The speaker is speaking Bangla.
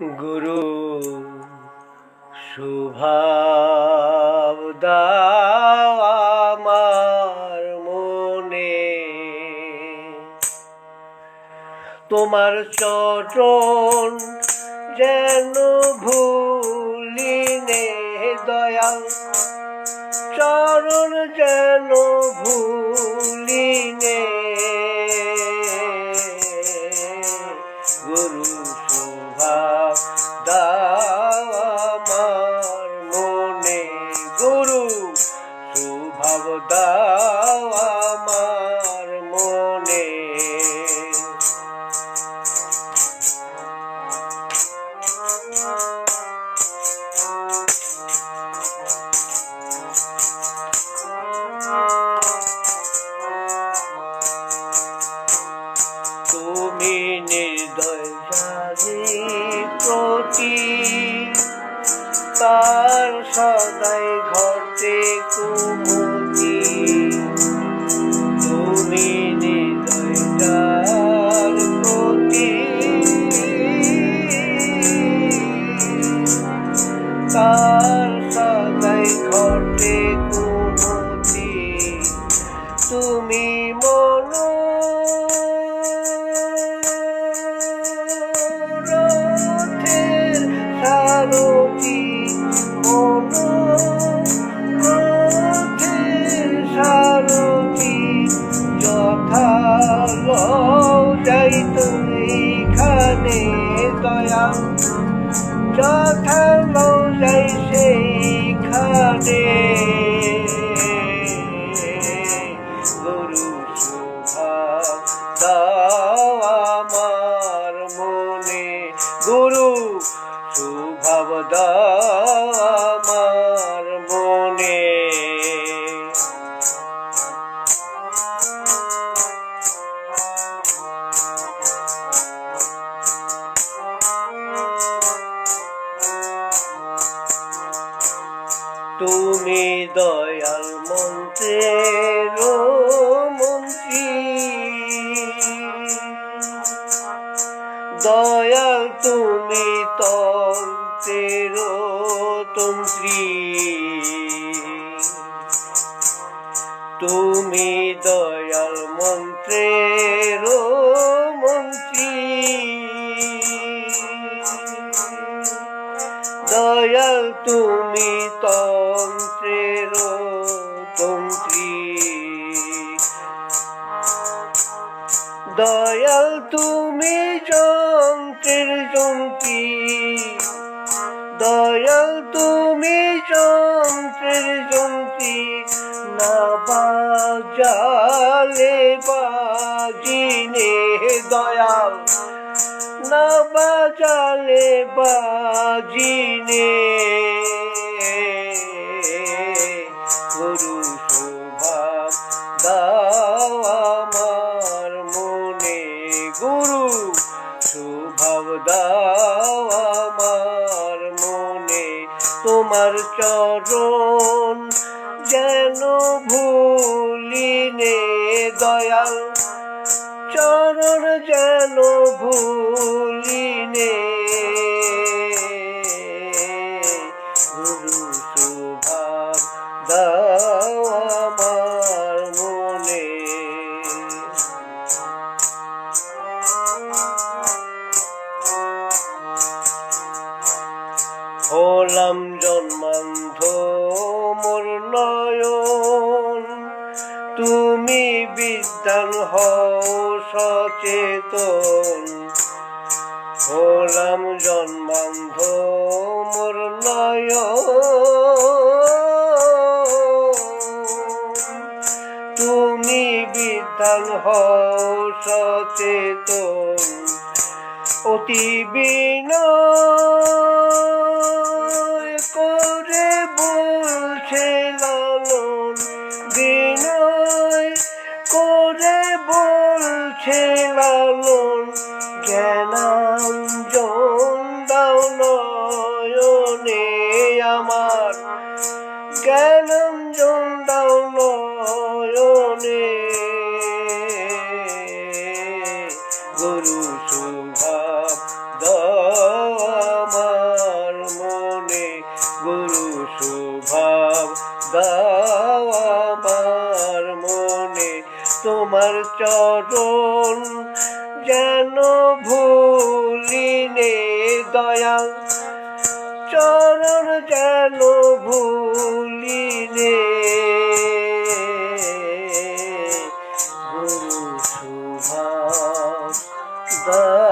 গুরু শুভাব আমার মনে। তোমার চরণ যেন ভুলিনে দয়াল চরণ যেন ভুলিনে তার সদাই ঘটে কুমতি তুমি নির্দয় যার প্রতি। তার সদাই ঘটে কুমতি তুমি মন দয়া যথা যাই সেইখানে গুরু তুমি দয়াল মন্ত্রের মন্ত্রী। দয়াল তুমি তন্ত্রের তন্ত্রী। তুমি দয়াল মন্ত্রের মন্ত্রী। তুমি তন্ত্রের তন্ত্রী দয়াল তুমি যন্ত্রের যন্ত্রী। দয়াল তুমি যন্ত্রের যন্ত্রী। না বাজালে বাজিনে দয়াল। না বাজালে বাজিনে। গুরু শোভা দাও আমার মনে, গুরু শুভাব দাও আমার মনে। তোমার চরণ যেন ভুলিনে দয়াল চরণ যেন ভুলিনে। গুরু আমার মনে। হলাম জন্মান্ধ মোর নয়ন। তুমি বিদ্যান হও সচেতন। হলাম জন্মান্ধ মোর তুমি বিদ্যান হও সচেতন অতি বিনয় করে বলছে খেলালন, জ্ঞানাঞ্জন দাও নয়নে আমার। জ্ঞানাঞ্জন দাও নয়নে। গুরু সুভাব দামার মনে। গুরু সুভাব দাও তোমার চরণ যেন ভুলিনে দয়াল চরণ যেন ভুলিনে। গুরু আমার